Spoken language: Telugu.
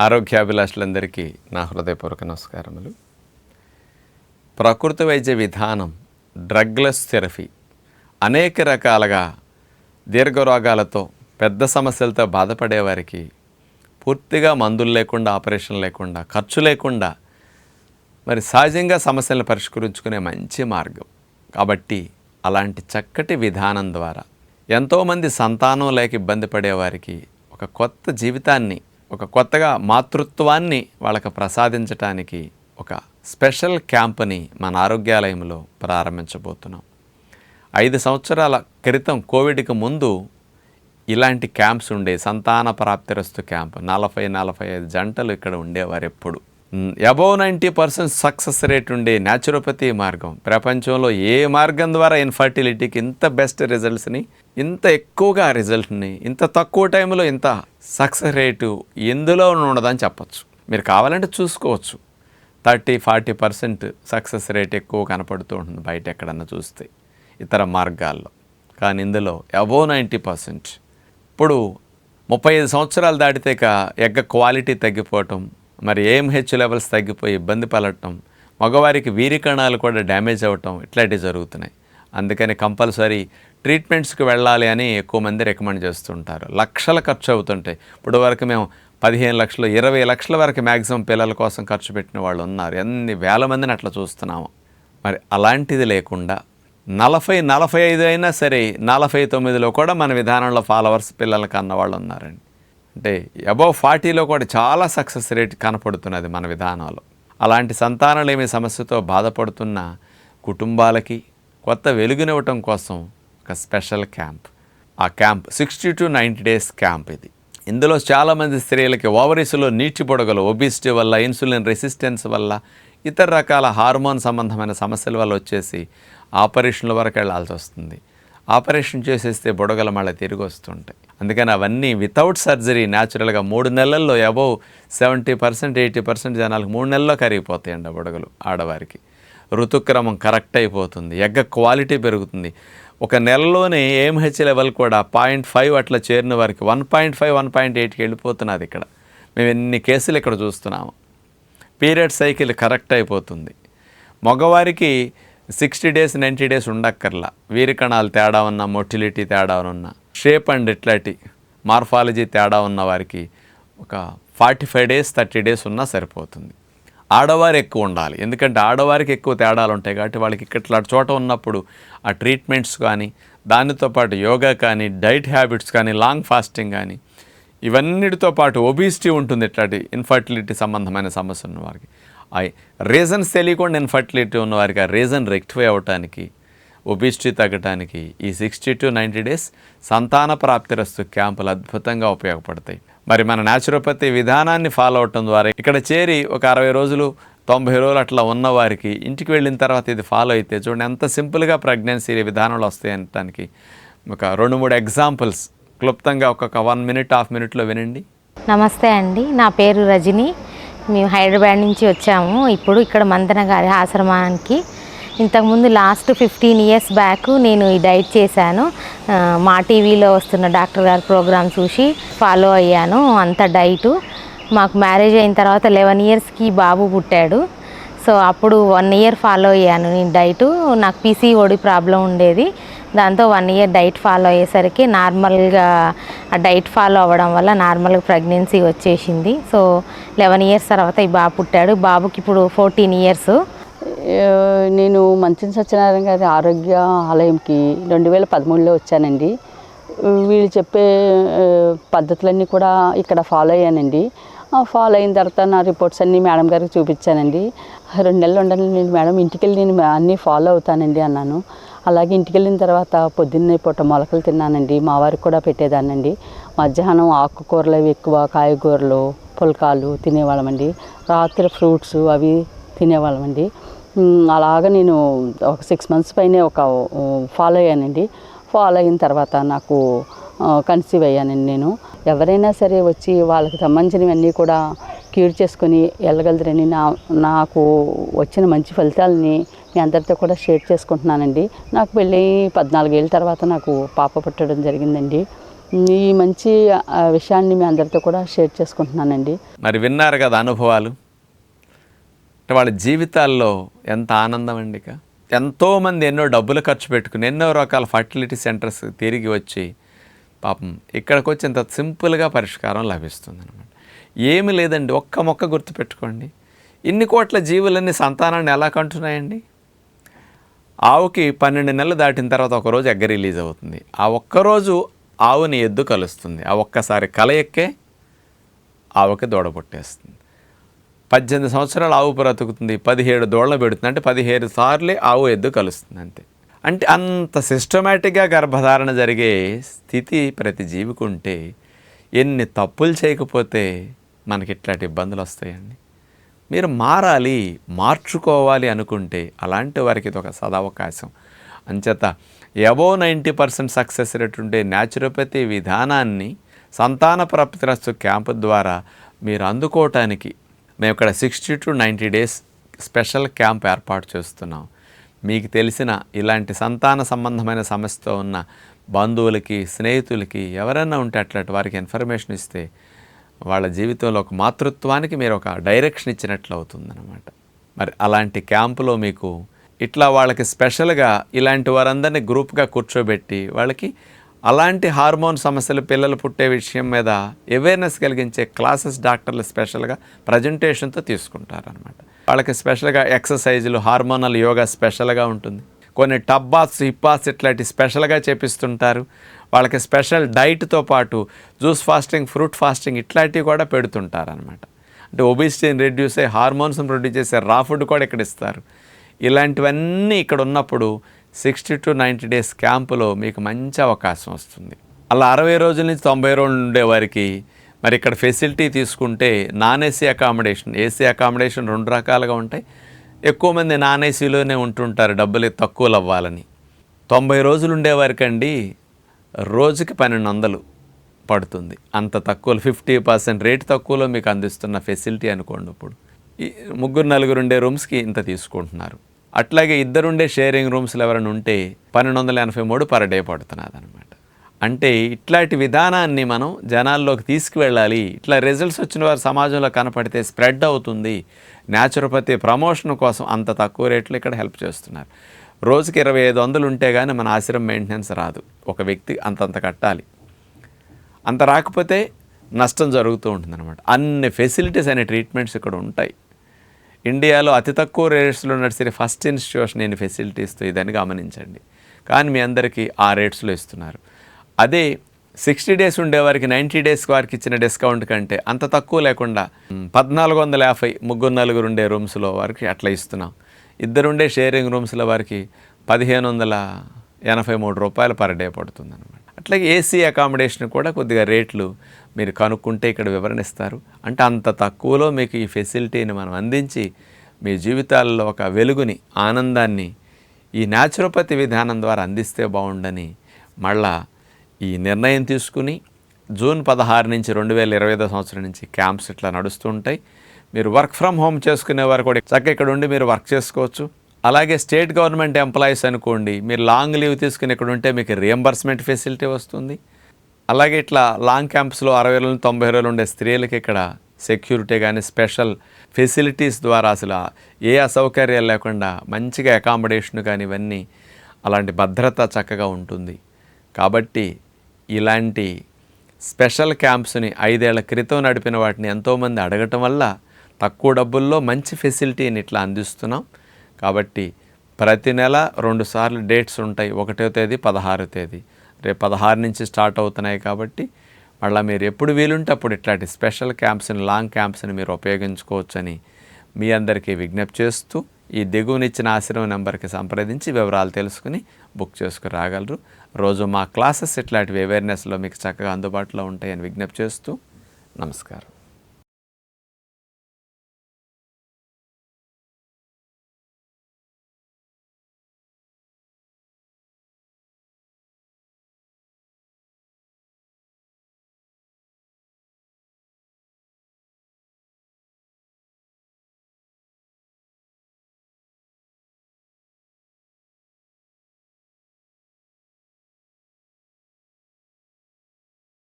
ఆరోగ్యాభిలాషులందరికీ నా హృదయపూర్వక నమస్కారములు. ప్రకృతి వైద్య విధానం డ్రగ్లెస్ థెరపీ అనేక రకాలుగా దీర్ఘరోగాలతో పెద్ద సమస్యలతో బాధపడేవారికి పూర్తిగా మందులు లేకుండా ఆపరేషన్ లేకుండా ఖర్చు లేకుండా మరి సహజంగా సమస్యలను పరిష్కరించుకునే మంచి మార్గం. కాబట్టి అలాంటి చక్కటి విధానం ద్వారా ఎంతోమంది సంతానం లేక ఇబ్బంది పడేవారికి ఒక కొత్త జీవితాన్ని ఒక కొత్తగా మాతృత్వాన్ని వాళ్ళకి ప్రసాదించటానికి ఒక స్పెషల్ క్యాంప్ని మన ఆరోగ్యాలయంలో ప్రారంభించబోతున్నాం. ఐదు సంవత్సరాల క్రితం కోవిడ్కి ముందు ఇలాంటి క్యాంప్స్ ఉండే సంతాన ప్రాప్తిరస్తు క్యాంప్ నలభై నలభై ఐదు జంటలు ఇక్కడ ఉండేవారు ఎప్పుడు. Above ninety percent success rate ఉండే న్యాచురోపతి మార్గం. ప్రపంచంలో ఏ మార్గం ద్వారా ఇన్ఫర్టిలిటీకి ఇంత బెస్ట్ రిజల్ట్స్ని ఇంత ఎక్కువగా రిజల్ట్ని ఇంత తక్కువ టైంలో ఇంత సక్సెస్ రేటు ఎందులో ఉండదని చెప్పచ్చు. మీరు కావాలంటే చూసుకోవచ్చు. Thirty forty percent success rate ఎక్కువ కనపడుతూ ఉంటుంది బయట ఎక్కడన్నా చూస్తే ఇతర మార్గాల్లో. కానీ ఇందులో అబోవ్ నైంటీ పర్సెంట్ ఇప్పుడు ముప్పై ఐదు సంవత్సరాలు దాటితే ఎగ్గ క్వాలిటీ తగ్గిపోవటం మరి ఏఎంహెచ్ లెవెల్స్ తగ్గిపోయి ఇబ్బంది పడటం మగవారికి వీరి కణాలు కూడా డ్యామేజ్ అవ్వటం ఇట్లాంటివి జరుగుతున్నాయి. అందుకని కంపల్సరీ ట్రీట్మెంట్స్కి వెళ్ళాలి అని ఎక్కువ మంది రికమెండ్ చేస్తుంటారు. లక్షల ఖర్చు అవుతుంటాయి. ఇప్పుడు వరకు మేము పదిహేను లక్షలు ఇరవై లక్షల వరకు మ్యాక్సిమం పిల్లల కోసం ఖర్చు పెట్టిన వాళ్ళు ఉన్నారు. ఎన్ని వేల మందిని అట్లా చూస్తున్నాము. మరి అలాంటిది లేకుండా నలభై నలభై ఐదు అయినా సరే నలభై తొమ్మిదిలో కూడా మన విధానంలో ఫాలోవర్స్ పిల్లలకు అన్న వాళ్ళు ఉన్నారండి. అంటే అబౌవ్ ఫార్టీలో కూడా చాలా సక్సెస్ రేట్ కనపడుతున్నది మన విధానంలో అలాంటి సంతానలేమి సమస్యతో బాధపడుతున్న కుటుంబాలకి కొత్త వెలుగునివ్వటం కోసం ఒక స్పెషల్ క్యాంప్ ఆ camp sixty to ninety days camp ఇది. ఇందులో చాలామంది స్త్రీలకి ఓవరీస్లో నీటి పొడగలు ఒబిసిటీ వల్ల ఇన్సులిన్ రెసిస్టెన్స్ వల్ల ఇతర రకాల హార్మోన్ సంబంధమైన సమస్యల వల్ల వచ్చేసి ఆపరేషన్ల వరకు వెళ్ళాల్సి వస్తుంది. ఆపరేషన్ చేసేస్తే బుడగలు మళ్ళీ తిరిగి వస్తుంటాయి. అందుకని అవన్నీ వితౌట్ సర్జరీ న్యాచురల్గా మూడు నెలల్లో above seventy percent eighty percent జనాలకు మూడు నెలల్లో కరిగిపోతాయండి ఆ బుడగలు ఆడవారికి. ఋతుక్రమం కరెక్ట్ అయిపోతుంది. ఎగ్గ క్వాలిటీ పెరుగుతుంది. ఒక నెలలోనే ఏఎంహెచ్ లెవెల్ కూడా పాయింట్ ఫైవ్ అట్లా చేరిన వారికి one point five one point ఎయిట్కి వెళ్ళిపోతున్నది ఇక్కడ. మేము ఎన్ని కేసులు ఇక్కడ చూస్తున్నాము. పీరియడ్ సైకిల్ కరెక్ట్ అయిపోతుంది. మగవారికి సిక్స్టీ డేస్ నైంటీ డేస్ ఉండక్కర్లా. వీరి కణాలు తేడా ఉన్న మొటిలిటీ తేడా ఉన్న షేప్ అండ్ ఇట్లాంటి మార్ఫాలజీ తేడా ఉన్న వారికి ఒక forty five days thirty days ఉన్నా సరిపోతుంది. ఆడవారు ఎక్కువ ఉండాలి. ఎందుకంటే ఆడవారికి ఎక్కువ తేడాలు ఉంటాయి కాబట్టి వాళ్ళకి ఇట్లా చోట ఉన్నప్పుడు ఆ ట్రీట్మెంట్స్ కానీ దానితో పాటు యోగా కానీ డైట్ హ్యాబిట్స్ కానీ లాంగ్ ఫాస్టింగ్ కానీ ఇవన్నిటితో పాటు ఒబిసిటీ ఉంటుంది ఇట్లాంటి ఇన్ఫర్టిలిటీ సంబంధమైన సమస్య ఉన్న వారికి. రీజన్స్ తెలియకుండా ఇన్ఫర్టిలిటీ ఉన్న వారికి ఆ రీజన్ రెక్టిఫై అవ్వటానికి ఒబిస్టీ తగ్గటానికి ఈ సిక్స్టీ టు నైంటీ డేస్ సంతాన ప్రాప్తిరస్తు క్యాంపులు అద్భుతంగా ఉపయోగపడతాయి. మరి మన న్యాచురోపతి విధానాన్ని ఫాలో అవటం ద్వారా ఇక్కడ చేరి ఒక అరవై రోజులు తొంభై రోజులు అట్లా ఉన్న వారికి ఇంటికి వెళ్ళిన తర్వాత ఇది ఫాలో అయితే చూడండి ఎంత సింపుల్గా ప్రెగ్నెన్సీ విధానంలో వస్తాయి అనటానికి. ఒక రెండు మూడు ఎగ్జాంపుల్స్ క్లుప్తంగా ఒక్కొక్క వన్ మినిట్ హాఫ్ మినిట్లో వినండి. నమస్తే అండి నా పేరు రజని. మేము హైదరాబాద్ నుంచి వచ్చాము. ఇప్పుడు ఇక్కడ మంతన గారి ఆశ్రమానికి. ఇంతకుముందు లాస్ట్ ఫిఫ్టీన్ ఇయర్స్ బ్యాక్ నేను ఈ డైట్ చేశాను. మా టీవీలో వస్తున్న డాక్టర్ గారి ప్రోగ్రామ్ చూసి ఫాలో అయ్యాను అంత డైటు. మాకు మ్యారేజ్ అయిన తర్వాత లెవెన్ ఇయర్స్కి బాబు పుట్టాడు. సో అప్పుడు వన్ ఇయర్ ఫాలో అయ్యాను నేను డైటు. నాకు పీసీఓడి ప్రాబ్లం ఉండేది. దాంతో వన్ ఇయర్ డైట్ ఫాలో అయ్యేసరికి నార్మల్గా డైట్ ఫాలో అవ్వడం వల్ల నార్మల్గా ప్రెగ్నెన్సీ వచ్చేసింది. సో లెవెన్ ఇయర్స్ తర్వాత ఈ బాబు పుట్టాడు. బాబుకి ఇప్పుడు ఫోర్టీన్ ఇయర్స్ నేను మంచిన సత్యనారాయణ గారి ఆరోగ్య ఆలయంకి రెండు వేల పదమూడులో వచ్చానండి. వీళ్ళు చెప్పే పద్ధతులన్నీ కూడా ఇక్కడ ఫాలో అయ్యానండి. ఫాలో అయిన తర్వాత నా రిపోర్ట్స్ అన్నీ మేడం గారికి చూపించానండి. రెండు నెలలు ఉండాలి నేను మేడం ఇంటికి వెళ్ళి నేను అన్నీ ఫాలో అవుతానండి అన్నాను. అలాగే ఇంటికి వెళ్ళిన తర్వాత పొద్దున్నే పూట మొలకలు తిన్నానండి. మా వారికి కూడా పెట్టేదానండి మధ్యాహ్నం ఆకుకూరలు అవి ఎక్కువ కాయగూరలు పుల్కాలు తినేవాళ్ళమండి. రాత్రి ఫ్రూట్స్ అవి తినేవాళ్ళమండి. అలాగ నేను ఒక సిక్స్ మంత్స్ పైనే ఒక ఫాలో అయ్యానండి. ఫాలో అయిన తర్వాత నాకు కన్సీవ్ అయ్యానండి నేను. ఎవరైనా సరే వచ్చి వాళ్ళకి సంబంధించినవన్నీ కూడా క్యూర్ చేసుకొని వెళ్ళగలరని నా నాకు వచ్చిన మంచి ఫలితాలని మీ అందరితో కూడా షేర్ చేసుకుంటున్నానండి. నాకు పెళ్ళి పద్నాలుగేళ్ళ తర్వాత నాకు పాప పుట్టడం జరిగిందండి. ఈ మంచి విషయాన్ని మీ అందరితో కూడా షేర్ చేసుకుంటున్నానండి. మరి విన్నారు కదా అనుభవాలు? అంటే వాళ్ళ జీవితాల్లో ఎంత ఆనందం అండి ఇక ఎంతోమంది ఎన్నో డబ్బులు ఖర్చు పెట్టుకుని ఎన్నో రకాల ఫర్టిలిటీ సెంటర్స్ తిరిగి వచ్చి పాపం ఇక్కడికి వచ్చి ఇంత సింపుల్గా పరిష్కారం లభిస్తుంది అనమాట ఏమి లేదండి ఒక్క మొక్క గుర్తుపెట్టుకోండి. ఇన్ని కోట్ల జీవులన్నీ సంతానాన్ని ఎలా కంటున్నాయండి? ఆవుకి పన్నెండు నెలలు దాటిన తర్వాత ఒకరోజు ఎగ్గ రిలీజ్ అవుతుంది. ఆ ఒక్కరోజు ఆవుని ఎద్దు కలుస్తుంది. ఆ ఒక్కసారి కలయెక్కే ఆవుకి దూడ పుట్టేస్తుంది. పద్దెనిమిది సంవత్సరాలు ఆవు బ్రతుకుతుంది. పదిహేడు దూడలు పెడుతుంది. అంటే పదిహేడు సార్లే ఆవు ఎద్దు కలుస్తుంది అంతే. అంటే అంత సిస్టమేటిక్గా గర్భధారణ జరిగే స్థితి ప్రతి జీవికి ఉంటే ఎన్ని తప్పులు చేయకపోతే మనకి ఇట్లాంటి ఇబ్బందులు వస్తాయండి. మీరు మారాలి మార్చుకోవాలి అనుకుంటే అలాంటి వారికి ఇది ఒక సదవకాశం. అంచేత above ninety percent success rate ఉండే న్యాచురోపతి విధానాన్ని సంతాన ప్రాప్తిరస్తు క్యాంపు ద్వారా మీరు అందుకోవటానికి మేము ఇక్కడ sixty to ninety days special camp ఏర్పాటు చేస్తున్నాం. మీకు తెలిసిన ఇలాంటి సంతాన సంబంధమైన సమస్యతో ఉన్న బంధువులకి స్నేహితులకి ఎవరైనా ఉంటే అట్లాంటి వారికి ఇన్ఫర్మేషన్ ఇస్తే వాళ్ళ జీవితంలో ఒక మాతృత్వానికి మీరు ఒక డైరెక్షన్ ఇచ్చినట్లు అవుతుందన్నమాట. మరి అలాంటి క్యాంపులో మీకు ఇట్లా వాళ్ళకి స్పెషల్గా ఇలాంటి వారందరినీ గ్రూప్గా కూర్చోబెట్టి వాళ్ళకి అలాంటి హార్మోన్ సమస్యలు పిల్లలు పుట్టే విషయం మీద అవేర్నెస్ కలిగించే క్లాసెస్ డాక్టర్లు స్పెషల్గా ప్రజెంటేషన్తో తీసుకుంటారనమాట వాళ్ళకి స్పెషల్గా ఎక్సర్సైజులు హార్మోనల్ యోగా స్పెషల్గా ఉంటుంది. కొన్ని టబ్బాస్ హిప్పాస్ ఇట్లాంటి స్పెషల్గా చేపిస్తుంటారు. వాళ్ళకి స్పెషల్ డైట్తో పాటు జ్యూస్ ఫాస్టింగ్ ఫ్రూట్ ఫాస్టింగ్ ఇట్లాంటివి కూడా పెడుతుంటారు అనమాట అంటే ఒబిసిటీని రెడ్యూస్ అయ్యి హార్మోన్స్ని ప్రొడ్యూస్ చేసే రా ఫుడ్ కూడా ఇక్కడ ఇస్తారు. ఇలాంటివన్నీ ఇక్కడ ఉన్నప్పుడు సిక్స్టీ టు నైంటీ డేస్ క్యాంపులో మీకు మంచి అవకాశం వస్తుంది. అలా అరవై రోజుల నుంచి తొంభై రోజులు ఉండే వారికి మరి ఇక్కడ ఫెసిలిటీ తీసుకుంటే non AC accommodation AC accommodation రెండు రకాలుగా ఉంటాయి. ఎక్కువ మంది నాన్ ఏసీలోనే ఉంటుంటారు డబ్బులు తక్కువలు అవ్వాలని తొంభై రోజులు ఉండేవారికండి రోజుకి పన్నెండు వందలు పడుతుంది. అంత తక్కువ ఫిఫ్టీ పర్సెంట్ రేట్ తక్కువలో మీకు అందిస్తున్న ఫెసిలిటీ అనుకోండి ఇప్పుడు. ఈ ముగ్గురు నలుగురు ఉండే రూమ్స్కి ఇంత తీసుకుంటున్నారు. అట్లాగే ఇద్దరుండే షేరింగ్ రూమ్స్లో ఎవరైనా ఉంటే పన్నెండు వందల ఎనభై మూడు పర్ డే పడుతున్నది అనమాట అంటే ఇట్లాంటి విధానాన్ని మనం జనాల్లోకి తీసుకువెళ్ళాలి. ఇట్లా రిజల్ట్స్ వచ్చిన వారు సమాజంలో కనపడితే స్ప్రెడ్ అవుతుంది. న్యాచురోపతి ప్రమోషన్ కోసం అంత తక్కువ రేట్లు ఇక్కడ హెల్ప్ చేస్తున్నారు. రోజుకి ఇరవై ఐదు వందలు ఉంటే కానీ మన ఆశ్రమం మెయింటెనెన్స్ రాదు. ఒక వ్యక్తి అంతంత కట్టాలి. అంత రాకపోతే నష్టం జరుగుతూ ఉంటుందన్నమాట. అన్ని ఫెసిలిటీస్ అనే ట్రీట్మెంట్స్ ఇక్కడ ఉంటాయి. ఇండియాలో అతి తక్కువ రేట్స్లో నడిచే ఫస్ట్ ఇన్స్టిట్యూషన్ నేను ఫెసిలిటీస్తో ఇదని గమనించండి. కానీ మీ అందరికీ ఆ రేట్స్లో ఇస్తున్నారు. అదే సిక్స్టీ డేస్ ఉండేవారికి నైంటీ డేస్ వారికి ఇచ్చిన డిస్కౌంట్ కంటే అంత తక్కువ లేకుండా పద్నాలుగు వందల యాభై ముగ్గురు నలుగురు ఉండే రూమ్స్లో వారికి అట్లా ఇస్తున్నాం. ఇద్దరుండే షేరింగ్ రూమ్స్లో వారికి పదిహేను వందల ఎనభై మూడు రూపాయలు పర్ డే పడుతుంది అనమాట అట్లాగే ఏసీ అకామిడేషన్ కూడా కొద్దిగా రేట్లు మీరు కనుక్కుంటే ఇక్కడ వివరణిస్తారు. అంటే అంత తక్కువలో మీకు ఈ ఫెసిలిటీని మనం అందించి మీ జీవితాల్లో ఒక వెలుగుని ఆనందాన్ని ఈ న్యాచురోపతి విధానం ద్వారా అందిస్తే బాగుండని మళ్ళా ఈ నిర్ణయం తీసుకుని జూన్ పదహారు నుంచి రెండు వేల ఇరవై ఐదో సంవత్సరం నుంచి క్యాంప్స్ ఇట్లా నడుస్తూ ఉంటాయి. మీరు వర్క్ ఫ్రమ్ హోమ్ చేసుకునేవారు కూడా చక్కగా ఇక్కడ ఉండి మీరు వర్క్ చేసుకోవచ్చు. అలాగే స్టేట్ గవర్నమెంట్ ఎంప్లాయీస్ అనుకోండి మీరు లాంగ్ లీవ్ తీసుకుని ఇక్కడ ఉంటే మీకు రియంబర్స్మెంట్ ఫెసిలిటీ వస్తుంది. అలాగే ఇట్లా లాంగ్ క్యాంప్స్లో అరవై రోజులు తొంభై రోజులు ఉండే స్త్రీలకి ఇక్కడ సెక్యూరిటీ కానీ స్పెషల్ ఫెసిలిటీస్ ద్వారా అసలు ఏ అసౌకర్యాలు లేకుండా మంచిగా అకామిడేషన్ కానీ ఇవన్నీ అలాంటి భద్రత చక్కగా ఉంటుంది. కాబట్టి ఇలాంటి స్పెషల్ క్యాంప్స్ని ఐదేళ్ళ క్రితం నడిపిన వాటిని ఎంతోమంది అడగటం వల్ల తక్కువ డబ్బుల్లో మంచి ఫెసిలిటీని ఇట్లా అందిస్తున్నాం. కాబట్టి ప్రతి నెల రెండు సార్లు డేట్స్ ఉంటాయి. ఒకటో తేదీ పదహారో తేదీ. రేపు పదహారు నుంచి స్టార్ట్ అవుతున్నాయి కాబట్టి మళ్ళీ మీరు ఎప్పుడు వీలుంటే అప్పుడు ఇట్లాంటి స్పెషల్ క్యాంప్స్ని లాంగ్ క్యాంప్స్ని మీరు ఉపయోగించుకోవచ్చని మీ అందరికీ విజ్ఞప్తి చేస్తూ ఈ దిగువనిచ్చిన ఆశ్రమం నెంబర్కి సంప్రదించి వివరాలు తెలుసుకుని బుక్ చేసుకుని రాగలరు రోజు మా క్లాసెస్ ఇట్లాంటివి అవేర్నెస్లో మీకు చక్కగా అందుబాటులో ఉంటాయని విజ్ఞప్తి చేస్తూ నమస్కారం.